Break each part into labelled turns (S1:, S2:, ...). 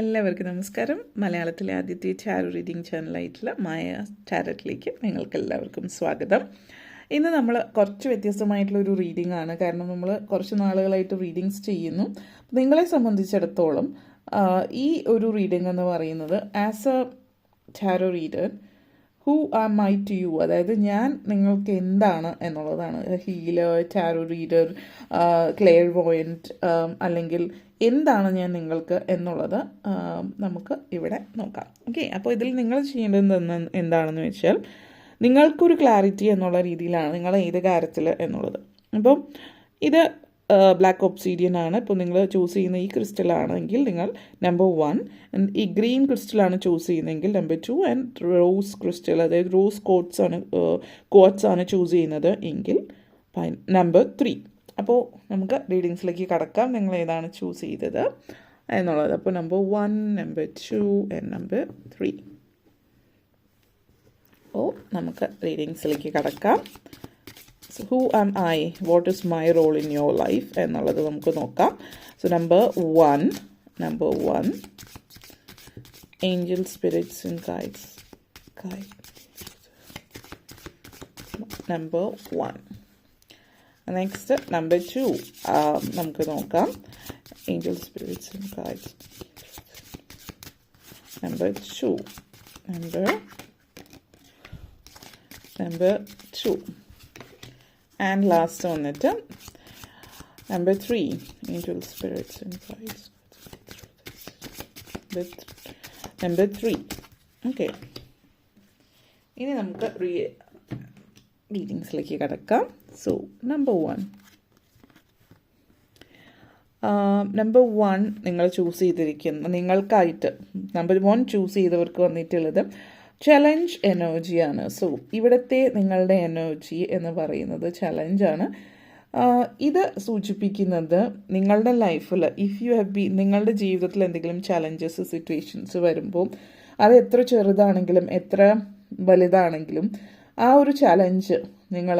S1: എല്ലാവർക്കും നമസ്കാരം. മലയാളത്തിലെ ആദ്യത്തെ ചാരു റീഡിംഗ് ചാനലായിട്ടുള്ള മായ ചാരറ്റിലേക്ക് നിങ്ങൾക്ക് എല്ലാവർക്കും സ്വാഗതം. ഇന്ന് നമ്മൾ കുറച്ച് വ്യത്യസ്തമായിട്ടുള്ള ഒരു റീഡിംഗ് ആണ്. കാരണം നമ്മൾ കുറച്ച് നാളുകളായിട്ട് റീഡിങ്സ് ചെയ്യുന്നു. നിങ്ങളെ സംബന്ധിച്ചിടത്തോളം ഈ ഒരു റീഡിംഗ് എന്ന് പറയുന്നത് as a ചാരോ reader who am I to you അതായത് ഞാൻ നിങ്ങൾക്ക് എന്താണ് എന്നുള്ളതാണ്. Healer tarot reader clairvoyant അല്ലെങ്കിൽ എന്താണ് ഞാൻ നിങ്ങൾക്ക് എന്നുള്ളത് നമുക്ക് ഇവിടെ നോക്കാം. ഓക്കെ അപ്പോൾ ഇതിൽ നിങ്ങൾ ചെയ്യേണ്ടത് എന്താണെന്ന് വെച്ചാൽ നിങ്ങൾക്കൊരു ക്ലാരിറ്റി എന്നുള്ള രീതിയിലാണ് നിങ്ങൾ ഏത് കാര്യത്തിൽ എന്നുള്ളത്. അപ്പം ഇത് ബ്ലാക്ക് ഒബ്സീഡിയൻ ആണ്. ഇപ്പോൾ നിങ്ങൾ ചൂസ് ചെയ്യുന്ന ഈ ക്രിസ്റ്റൽ ആണെങ്കിൽ നിങ്ങൾ നമ്പർ വൺ ഈ ഗ്രീൻ ക്രിസ്റ്റലാണ് ചൂസ് ചെയ്യുന്നതെങ്കിൽ number two and rose crystal അതായത് റോസ് കോട്ട്സ് ആണ് കോട്ട്സ് ആണ് ചൂസ് ചെയ്യുന്നത് എങ്കിൽ നമ്പർ ത്രീ അപ്പോൾ നമുക്ക് റീഡിങ്സിലേക്ക് കടക്കാം. നിങ്ങൾ ഏതാണ് ചൂസ് ചെയ്തത് എന്നുള്ളത്. അപ്പോൾ number one number two and number three അപ്പോൾ നമുക്ക് റീഡിങ്സിലേക്ക് കടക്കാം. So who am I what is my role in your life എന്നുള്ളത് നമുക്ക് നോക്കാം. So number one number one angel spirits in guides guide number one next number two നമുക്ക് നോക്കാം. Angel spirits in guides number two number number two and last വന്നിട്ട് number three angel spirits in guides number three okay ഇനി നമുക്ക് റീഡിങ്സിലേക്ക് കിടക്കാം. So number one number one നിങ്ങൾ choose ചെയ്തിരിക്കുന്ന നിങ്ങൾക്കായിട്ട് number one choose ചെയ്തവർക്ക് വന്നിട്ടുള്ളത് ചലഞ്ച് എനർജിയാണ് സോ ഇവിടുത്തെ നിങ്ങളുടെ എനർജി എന്ന് പറയുന്നത് ചലഞ്ചാണ് ഇത് സൂചിപ്പിക്കുന്നത് നിങ്ങളുടെ ലൈഫിൽ ഇഫ് യു ഹാവ് ബി നിങ്ങളുടെ ജീവിതത്തിൽ എന്തെങ്കിലും ചലഞ്ചസ് സിറ്റുവേഷൻസ് വരുമ്പോൾ അത് എത്ര ചെറുതാണെങ്കിലും എത്ര വലുതാണെങ്കിലും ആ ഒരു ചലഞ്ച് നിങ്ങൾ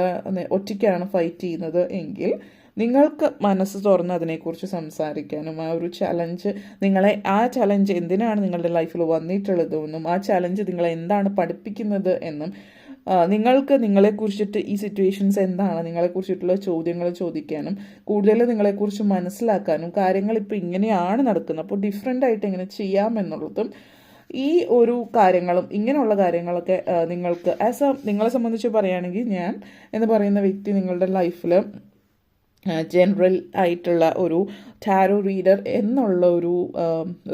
S1: ഒറ്റയ്ക്കാണ് ഫൈറ്റ് ചെയ്യുന്നത് എങ്കിൽ നിങ്ങൾക്ക് മനസ്സ് തുറന്ന് അതിനെക്കുറിച്ച് സംസാരിക്കാനും ആ ഒരു ചലഞ്ച് നിങ്ങളെ ആ ചലഞ്ച് എന്തിനാണ് നിങ്ങളുടെ ലൈഫിൽ വന്നിട്ടുള്ളതെന്നും ആ ചലഞ്ച് നിങ്ങളെ എന്താണ് പഠിപ്പിക്കുന്നത് എന്നും നിങ്ങൾക്ക് നിങ്ങളെക്കുറിച്ചിട്ട് ഈ സിറ്റുവേഷൻസ് എന്താണ് നിങ്ങളെക്കുറിച്ചിട്ടുള്ള ചോദ്യങ്ങൾ ചോദിക്കാനും കൂടുതൽ നിങ്ങളെക്കുറിച്ച് മനസ്സിലാക്കാനും കാര്യങ്ങൾ ഇപ്പോൾ ഇങ്ങനെയാണ് നടക്കുന്നത്. അപ്പോൾ ഡിഫറെന്റ് ആയിട്ട് എങ്ങനെ ചെയ്യാം എന്നുള്ളതും ഈ ഒരു കാര്യങ്ങളും ഇങ്ങനെയുള്ള കാര്യങ്ങളൊക്കെ നിങ്ങൾക്ക് ആസ് എ നിങ്ങളെ സംബന്ധിച്ച് പറയുകയാണെങ്കിൽ ഞാൻ എന്ന് പറയുന്ന വ്യക്തി നിങ്ങളുടെ ലൈഫിൽ ജനറൽ ആയിട്ടുള്ള ഒരു ടാരോ റീഡർ എന്നുള്ള ഒരു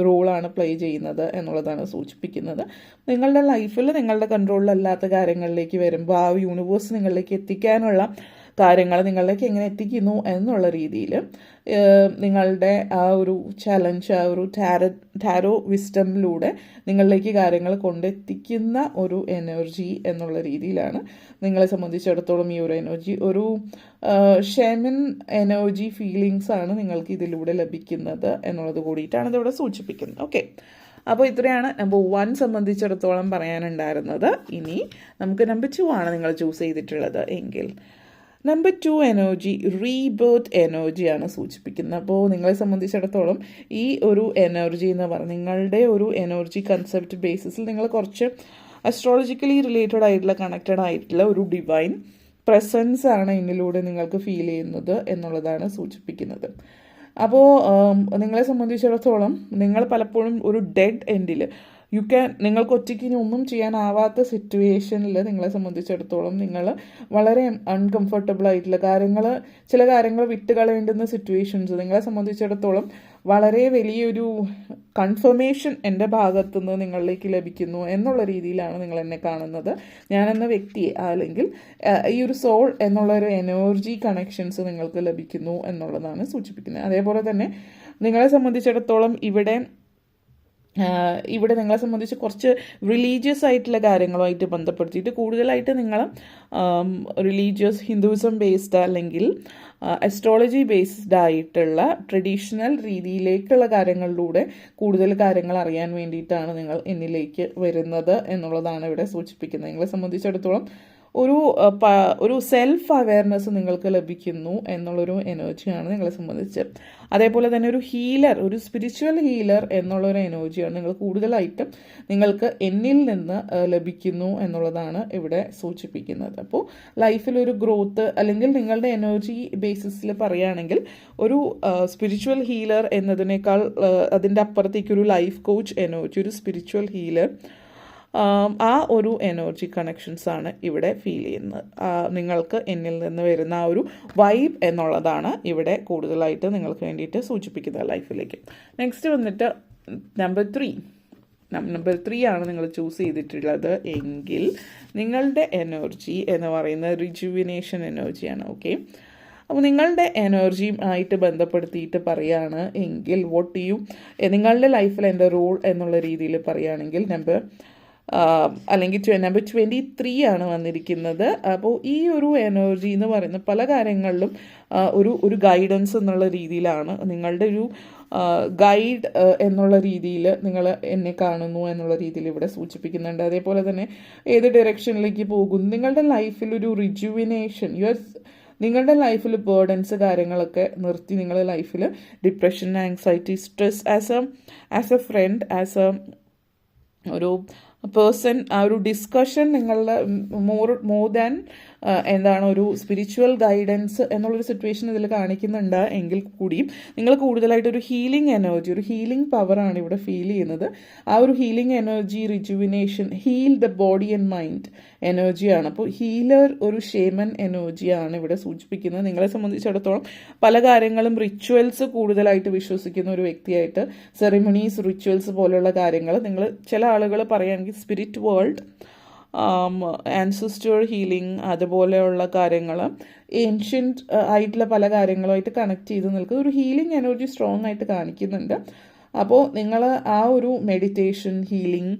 S1: റോളാണ് പ്ലേ ചെയ്യുന്നത് എന്നുള്ളതാണ് സൂചിപ്പിക്കുന്നത്. നിങ്ങളുടെ ലൈഫിൽ നിങ്ങളുടെ കൺട്രോളിലല്ലാത്ത കാര്യങ്ങളിലേക്ക് വരുമ്പോൾ ആ യൂണിവേഴ്സ് നിങ്ങളിലേക്ക് എത്തിക്കാനുള്ള കാര്യങ്ങൾ നിങ്ങളിലേക്ക് എങ്ങനെ എത്തിക്കുന്നു എന്നുള്ള രീതിയിൽ നിങ്ങളുടെ ആ ഒരു ചലഞ്ച് ആ ഒരു ടാരോ ടാരോ വിസ്റ്റമിലൂടെ നിങ്ങളിലേക്ക് കാര്യങ്ങൾ കൊണ്ടെത്തിക്കുന്ന ഒരു എനർജി എന്നുള്ള രീതിയിലാണ് നിങ്ങളെ സംബന്ധിച്ചിടത്തോളം ഈ ഒരു എനർജി ഒരു ഷെമിൻ എനർജി ഫീലിങ്സ് ആണ് നിങ്ങൾക്ക് ഇതിലൂടെ ലഭിക്കുന്നത് എന്നുള്ളത് കൂടിയിട്ടാണ് ഇതിവിടെ സൂചിപ്പിക്കുന്നത്. ഓക്കെ അപ്പോൾ ഇത്രയാണ് നമ്പർ വൺ സംബന്ധിച്ചിടത്തോളം പറയാനുണ്ടായിരുന്നത്. ഇനി നമുക്ക് നമ്പർ ടു ആണ് നിങ്ങൾ ചൂസ് ചെയ്തിട്ടുള്ളത് എങ്കിൽ. നമ്പർ ടു എനർജി റീബേർത്ത് എനർജിയാണ് സൂചിപ്പിക്കുന്നത്. അപ്പോൾ നിങ്ങളെ സംബന്ധിച്ചിടത്തോളം ഈ ഒരു എനർജി എന്ന് പറഞ്ഞാൽ നിങ്ങളുടെ ഒരു എനർജി കൺസെപ്റ്റ് ബേസിസിൽ നിങ്ങൾ കുറച്ച് അസ്ട്രോളജിക്കലി റിലേറ്റഡ് ആയിട്ടുള്ള കണക്റ്റഡ് ആയിട്ടുള്ള ഒരു ഡിവൈൻ പ്രസൻസ് ആണ് ഇതിലൂടെ നിങ്ങൾക്ക് ഫീൽ ചെയ്യുന്നത് എന്നുള്ളതാണ് സൂചിപ്പിക്കുന്നത്. അപ്പോൾ നിങ്ങളെ സംബന്ധിച്ചിടത്തോളം നിങ്ങൾ പലപ്പോഴും ഒരു ഡെഡ് എൻഡിൽ യു ക്യാൻ നിങ്ങൾക്ക് ഒറ്റയ്ക്ക് ഇനി ഒന്നും ചെയ്യാനാവാത്ത സിറ്റുവേഷനിൽ നിങ്ങളെ സംബന്ധിച്ചിടത്തോളം നിങ്ങൾ വളരെ അൺകംഫർട്ടബിൾ ആയിട്ടുള്ള കാര്യങ്ങൾ ചില കാര്യങ്ങൾ വിട്ട് കളയേണ്ടുന്ന സിറ്റുവേഷൻസ് നിങ്ങളെ സംബന്ധിച്ചിടത്തോളം വളരെ വലിയൊരു കൺഫർമേഷൻ എന്റെ ഭാഗത്തുനിന്ന് നിങ്ങളിലേക്ക് ലഭിക്കുന്നു എന്നുള്ള രീതിയിലാണ് നിങ്ങൾ എന്നെ കാണുന്നത്. ഞാനെന്ന വ്യക്തിയെ അല്ലെങ്കിൽ ഈ ഒരു സോൾ എന്നുള്ള ഒരു എനർജി കണക്ഷൻസ് നിങ്ങൾക്ക് ലഭിക്കുന്നു എന്നുള്ളതാണ് സൂചിപ്പിക്കുന്നത്. അതേപോലെ തന്നെ നിങ്ങളെ സംബന്ധിച്ചിടത്തോളം ഇവിടെ ഇവിടെ നിങ്ങളെ സംബന്ധിച്ച് കുറച്ച് റിലീജിയസ് ആയിട്ടുള്ള കാര്യങ്ങളുമായിട്ട് ബന്ധപ്പെടുത്തിയിട്ട് കൂടുതലായിട്ട് നിങ്ങൾ റിലീജിയസ് ഹിന്ദുവിസം ബേസ്ഡ് അല്ലെങ്കിൽ അസ്ട്രോളജി ബേസ്ഡ് ആയിട്ടുള്ള ട്രഡീഷണൽ രീതിയിലേക്കുള്ള കാര്യങ്ങളിലൂടെ കൂടുതൽ കാര്യങ്ങൾ അറിയാൻ വേണ്ടിയിട്ടാണ് നിങ്ങൾ എന്നിലേക്ക് വരുന്നത് എന്നുള്ളതാണ് ഇവിടെ സൂചിപ്പിക്കുന്നത്. നിങ്ങളെ സംബന്ധിച്ചിടത്തോളം ഒരു ഒരു സെൽഫ് അവയർനെസ് നിങ്ങൾക്ക് ലഭിക്കുന്നു എന്നുള്ളൊരു എനർജിയാണ് നിങ്ങളെ സംബന്ധിച്ച്. അതേപോലെ തന്നെ ഒരു ഹീലർ ഒരു സ്പിരിച്വൽ ഹീലർ എന്നുള്ളൊരു എനർജിയാണ് നിങ്ങൾ കൂടുതലായിട്ടും നിങ്ങൾക്ക് എന്നിൽ നിന്ന് ലഭിക്കുന്നു എന്നുള്ളതാണ് ഇവിടെ സൂചിപ്പിക്കുന്നത്. അപ്പോൾ ലൈഫിൽ ഒരു ഗ്രോത്ത് അല്ലെങ്കിൽ നിങ്ങളുടെ എനർജി ബേസിസിൽ പറയുകയാണെങ്കിൽ ഒരു സ്പിരിച്വൽ ഹീലർ എന്നതിനേക്കാൾ അതിന്റെ അപ്പുറത്തേക്ക് ഒരു ലൈഫ് കോച്ച് എനർജി ഒരു സ്പിരിച്വൽ ഹീലർ ആം, ഒരു എനർജി കണക്ഷൻസ് ആണ് ഇവിടെ ഫീൽ ചെയ്യുന്നത്. നിങ്ങൾക്ക് എന്നിൽ നിന്ന് വരുന്ന ആ ഒരു വൈബ് എന്നുള്ളതാണ് ഇവിടെ കൂടുതലായിട്ട് നിങ്ങൾക്ക് വേണ്ടിയിട്ട് സൂചിപ്പിക്കുന്നത് ലൈഫിലേക്ക് നെക്സ്റ്റ് വന്നിട്ട് നമ്പർ ത്രീ നമ്പർ ത്രീ ആണ് നിങ്ങൾ ചൂസ് ചെയ്തിട്ടുള്ളത് എങ്കിൽ നിങ്ങളുടെ എനർജി എന്ന് പറയുന്നത് റിജുവിനേഷൻ എനർജിയാണ് ഓക്കെ അപ്പോൾ നിങ്ങളുടെ എനർജിയും ആയിട്ട് ബന്ധപ്പെടുത്തിയിട്ട് പറയുകയാണ് എങ്കിൽ വോട്ട് യു നിങ്ങളുടെ ലൈഫിൽ എന്റെ റോൾ എന്നുള്ള രീതിയിൽ പറയുകയാണെങ്കിൽ നമ്പർ അല്ലെങ്കിൽ നമ്പർ ട്വന്റി ത്രീ ആണ് വന്നിരിക്കുന്നത്. അപ്പോൾ ഈ ഒരു എനർജി എന്ന് പറയുന്ന പല കാര്യങ്ങളിലും ഒരു ഒരു ഗൈഡൻസ് എന്നുള്ള രീതിയിലാണ്. നിങ്ങളുടെ ഒരു ഗൈഡ് എന്നുള്ള രീതിയിൽ നിങ്ങൾ എന്നെ കാണുന്നു എന്നുള്ള രീതിയിൽ ഇവിടെ സൂചിപ്പിക്കുന്നുണ്ട്. അതേപോലെ തന്നെ ഏത് ഡയറക്ഷനിലേക്ക് പോകും നിങ്ങളുടെ ലൈഫിൽ ഒരു റിജുവിനേഷൻ യു ആർ നിങ്ങളുടെ ലൈഫിൽ ബേർഡൻസ് കാര്യങ്ങളൊക്കെ നിർത്തി നിങ്ങളുടെ ലൈഫിൽ depression anxiety stress as a as a friend as a ഒരു പേഴ്സൺ ആ ഒരു ഡിസ്കഷൻ നിങ്ങളുടെ മോർ മോർ ദാൻ എന്താണ് ഒരു സ്പിരിച്വൽ ഗൈഡൻസ് എന്നുള്ളൊരു സിറ്റുവേഷൻ ഇതിൽ കാണിക്കുന്നുണ്ട് എങ്കിൽ കൂടിയും. നിങ്ങൾ കൂടുതലായിട്ട് ഒരു ഹീലിംഗ് എനർജി ഒരു ഹീലിംഗ് പവറാണ് ഇവിടെ ഫീൽ ചെയ്യുന്നത്. ആ ഒരു healing energy rejuvenation heal the body and mind എനർജിയാണ് അപ്പോൾ ഹീലർ ഒരു ഷേമൻ എനർജിയാണ് ഇവിടെ സൂചിപ്പിക്കുന്നത്. നിങ്ങളെ സംബന്ധിച്ചിടത്തോളം പല കാര്യങ്ങളും റിച്വൽസ് കൂടുതലായിട്ട് വിശ്വസിക്കുന്ന ഒരു വ്യക്തിയായിട്ട് സെറിമണീസ് റിച്വൽസ് പോലുള്ള കാര്യങ്ങൾ നിങ്ങൾ ചില ആളുകൾ പറയുകയാണെങ്കിൽ സ്പിരിറ്റ് വേൾഡ് ആൻസിസ്റ്റർ ഹീലിംഗ് അതുപോലെയുള്ള കാര്യങ്ങൾ. ഏൻഷ്യന്റ് ആയിട്ടുള്ള പല കാര്യങ്ങളുമായിട്ട് കണക്ട് ചെയ്ത് നിൽക്കുന്ന ഒരു ഹീലിംഗ് എനർജി സ്ട്രോങ് ആയിട്ട് കാണിക്കുന്നുണ്ട്. അപ്പോൾ നിങ്ങൾ ആ ഒരു meditation healing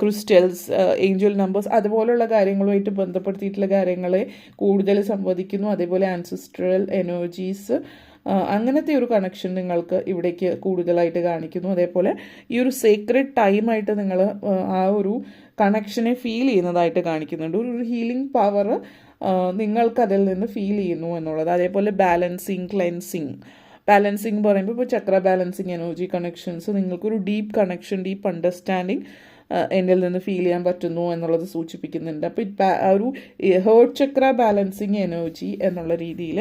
S1: crystals angel numbers അതുപോലുള്ള കാര്യങ്ങളുമായിട്ട് ബന്ധപ്പെടുത്തിയിട്ടുള്ള കാര്യങ്ങളെ കൂടുതൽ സംവദിക്കുന്നു. അതേപോലെ ആൻസിസ്ട്രൽ എനർജീസ് അങ്ങനത്തെ ഒരു കണക്ഷൻ നിങ്ങൾക്ക് ഇവിടേക്ക് കൂടുതലായിട്ട് കാണിക്കുന്നു. അതേപോലെ ഈ ഒരു സീക്രട്ട് ടൈമായിട്ട് നിങ്ങൾ ആ ഒരു കണക്ഷനെ ഫീൽ ചെയ്യുന്നതായിട്ട് കാണിക്കുന്നുണ്ട്. ഒരു ഹീലിംഗ് പവർ നിങ്ങൾക്ക് അതിൽ നിന്ന് ഫീൽ ചെയ്യുന്നു എന്നുള്ളത്. അതേപോലെ ബാലൻസിങ് ക്ലെൻസിങ് ബാലൻസിങ് പറയുമ്പോൾ ഇപ്പോൾ ചക്ര ബാലൻസിങ് എനർജി കണക്ഷൻസ് നിങ്ങൾക്കൊരു ഡീപ്പ് കണക്ഷൻ ഡീപ്പ് അണ്ടർസ്റ്റാൻഡിങ് എന്നിൽ നിന്ന് ഫീൽ ചെയ്യാൻ പറ്റുന്നു എന്നുള്ളത് സൂചിപ്പിക്കുന്നുണ്ട്. അപ്പോൾ ഒരു ഹേർട്ട് ചക്ര ബാലൻസിങ് എനർജി എന്നുള്ള രീതിയിൽ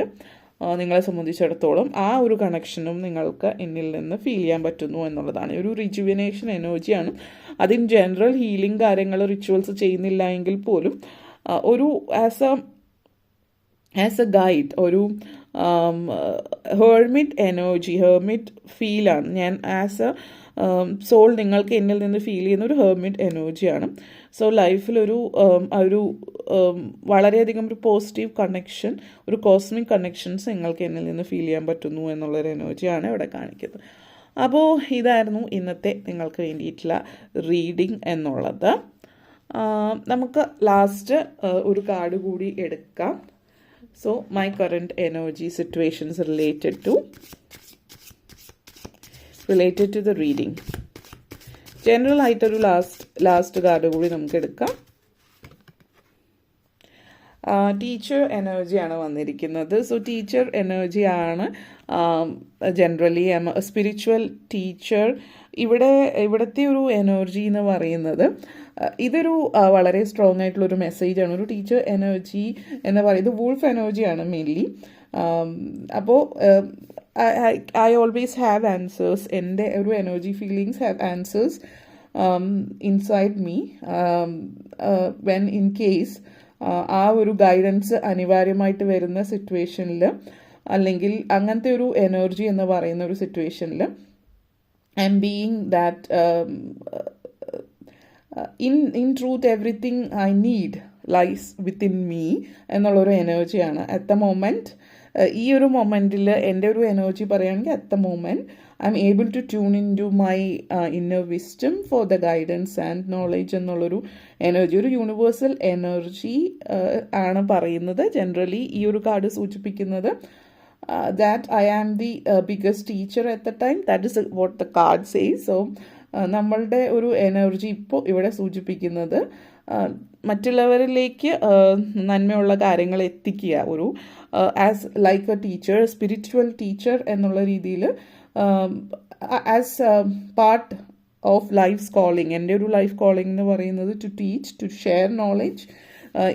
S1: നിങ്ങളെ സംബന്ധിച്ചിടത്തോളം ആ ഒരു കണക്ഷനും നിങ്ങൾക്ക് എന്നിൽ നിന്ന് ഫീൽ ചെയ്യാൻ പറ്റുന്നു എന്നുള്ളതാണ്. ഒരു റിജുവിനേഷൻ എനർജിയാണ് അതിൻ ജനറൽ ഹീലിംഗ് കാര്യങ്ങൾ റിച്വൽസ് ചെയ്യുന്നില്ല എങ്കിൽ പോലും ഒരു as a as a guide ഒരു ഹേർമിറ്റ് എനർജി ഹേർമിറ്റ് ഫീലാണ് ഞാൻ ആസ് എ സോൾ നിങ്ങൾക്ക് എന്നിൽ നിന്ന് ഫീൽ ചെയ്യുന്ന ഒരു ഹേർമിറ്റ് എനർജിയാണ് സോ ലൈഫിലൊരു um, ഒരു um, വളരെയധികം ഒരു പോസിറ്റീവ് കണക്ഷൻ ഒരു കോസ്മിക് കണക്ഷൻസ് നിങ്ങൾക്ക് എന്നിൽ നിന്ന് ഫീൽ ചെയ്യാൻ പറ്റുന്നു എന്നുള്ളൊരു എനർജിയാണ് ഇവിടെ കാണിക്കുന്നത്. അപ്പോൾ ഇതായിരുന്നു ഇന്നത്തെ നിങ്ങൾക്ക് വേണ്ടിയിട്ടുള്ള റീഡിംഗ് എന്നുള്ളത്. നമുക്ക് ലാസ്റ്റ് ഒരു കാർഡ് കൂടി എടുക്കാം. So my current energy situations related to related to the reading general ആയിട്ടൊരു ലാസ്റ്റ് ലാസ്റ്റ് കാർഡ് കൂടി നമുക്ക് എടുക്കാം. ടീച്ചർ എനർജിയാണ് വന്നിരിക്കുന്നത്. സോ ടീച്ചർ എനർജിയാണ് ജനറലി സ്പിരിച്വൽ ടീച്ചർ ഇവിടെ ഇവിടുത്തെ ഒരു എനർജി എന്ന് പറയുന്നത് ഇതൊരു വളരെ സ്ട്രോങ് ആയിട്ടുള്ള ഒരു മെസ്സേജാണ് ഒരു ടീച്ചർ എനർജി എന്ന് പറയുന്നത് വൂൾഫ് എനർജിയാണ് മെയിൻലി അപ്പോൾ ഐ ഓൾവേസ് ഹാവ് ആൻസേഴ്സ് എന്റെ ഒരു energy feelings have answers inside me when in case ആ ഒരു ഗൈഡൻസ് അനിവാര്യമായിട്ട് വരുന്ന സിറ്റുവേഷനിൽ അല്ലെങ്കിൽ അങ്ങനത്തെ ഒരു എനർജി എന്ന് പറയുന്ന ഒരു സിറ്റുവേഷനിൽ I am being that in in truth everything I need lies within me എന്നുള്ളൊരു എനർജിയാണ് അറ്റ് ദ മൊമെന്റ് ഈ ഒരു മൊമെന്റിൽ എന്റെ ഒരു എനർജി പറയുകയാണെങ്കിൽ at the moment I am able to tune in to my inner wisdom for the guidance and knowledge എന്നുള്ളൊരു energy ഒരു universal energy ആണ് പറയുന്നത്. ജനറലി ഈ ഒരു കാർഡ് സൂചിപ്പിക്കുന്നത് that I am the biggest teacher at the time that is what the card say so നമ്മളുടെ ഒരു energy ഇപ്പോൾ ഇവിടെ സൂചിപ്പിക്കുന്നത് മറ്റുള്ളവരിലേക്ക് നന്മയുള്ള കാര്യങ്ങൾ എത്തിക്കുക. ഒരു as like a teacher spiritual teacher എന്നുള്ള രീതിയിൽ as part of life calling എന്റെ ഒരു ലൈഫ് കോളിംഗ് എന്ന് പറയുന്നത് to teach to share knowledge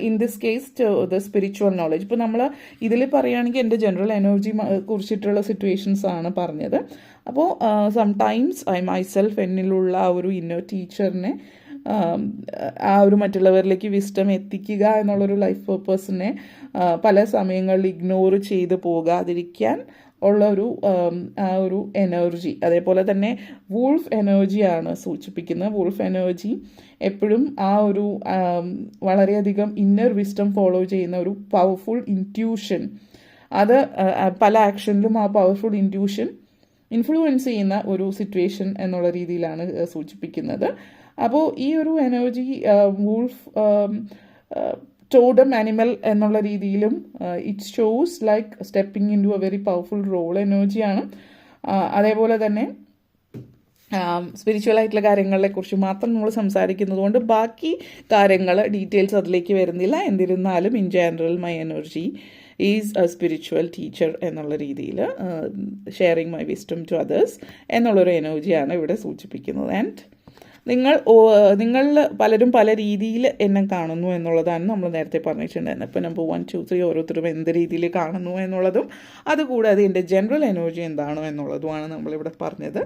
S1: in this case the spiritual knowledge ഇപ്പോൾ നമ്മൾ ഇതിൽ പറയുകയാണെങ്കിൽ എന്റെ ജനറൽ എനർജി കുറിച്ചിട്ടുള്ള സിറ്റുവേഷൻസ് ആണ് പറഞ്ഞത്. അപ്പോൾ സംടൈംസ് ഐ മൈസെൽഫ് എന്നിലുള്ള ആ ഒരു ഇന്നോ ടീച്ചറിനെ ആ ഒരു മറ്റുള്ളവരിലേക്ക് വിസ്റ്റം എത്തിക്കുക എന്നുള്ളൊരു ലൈഫ് പേർപ്പസിനെ പല സമയങ്ങളിൽ ഇഗ്നോർ ചെയ്ത് പോകാതിരിക്കാൻ ഉള്ള ഒരു ആ ഒരു എനർജി അതേപോലെ തന്നെ വൂൾഫ് എനർജിയാണ് സൂചിപ്പിക്കുന്നത്. വൂൾഫ് എനർജി എപ്പോഴും ആ ഒരു വളരെയധികം ഇന്നർ വിസ്റ്റം ഫോളോ ചെയ്യുന്ന ഒരു പവർഫുൾ ഇന്റ്യൂഷൻ അത് പല ആക്ഷനിലും ആ പവർഫുൾ ഇന്റ്യൂഷൻ ഇൻഫ്ലുവൻസ് ചെയ്യുന്ന ഒരു സിറ്റുവേഷൻ എന്നുള്ള രീതിയിലാണ് സൂചിപ്പിക്കുന്നത്. അപ്പോൾ ഈ ഒരു എനർജി വൂൾഫ് ടോഡം ആനിമൽ എന്നുള്ള രീതിയിലും it shows like stepping in to a very powerful role എനർജിയാണ് അതേപോലെ തന്നെ സ്പിരിച്വൽ ആയിട്ടുള്ള കാര്യങ്ങളെ കുറിച്ച് മാത്രം നമ്മൾ സംസാരിക്കുന്നത് കൊണ്ട് ബാക്കി കാര്യങ്ങൾ ഡീറ്റെയിൽസ് അതിലേക്ക് വരുന്നില്ല. എന്നിരുന്നാലും in general my energy is a spiritual teacher എന്നുള്ള രീതിയിൽ sharing my wisdom to others എന്നുള്ളൊരു എനർജിയാണ് ഇവിടെ സൂചിപ്പിക്കുന്നത്. ആൻഡ് നിങ്ങൾ നിങ്ങൾ പലരും പല രീതിയിൽ എന്നെ കാണുന്നു എന്നുള്ളതാണ് നമ്മൾ നേരത്തെ പറഞ്ഞിട്ടുണ്ടായിരുന്നത്. ഇപ്പോൾ നമ്പർ വൺ ടു ത്രീ ഓരോരുത്തരും എന്ത് രീതിയിൽ കാണുന്നു എന്നുള്ളതും അതുകൂടാതെ എന്റെ ജനറൽ എനർജി എന്താണോ എന്നുള്ളതുമാണ് നമ്മളിവിടെ പറഞ്ഞത്.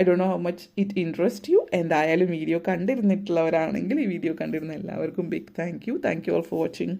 S1: I do know how much it interest you എന്തായാലും വീഡിയോ കണ്ടിരുന്നിട്ടുള്ളവരാണെങ്കിൽ ഈ വീഡിയോ കണ്ടിരുന്ന എല്ലാവർക്കും big thank you thank you all for watching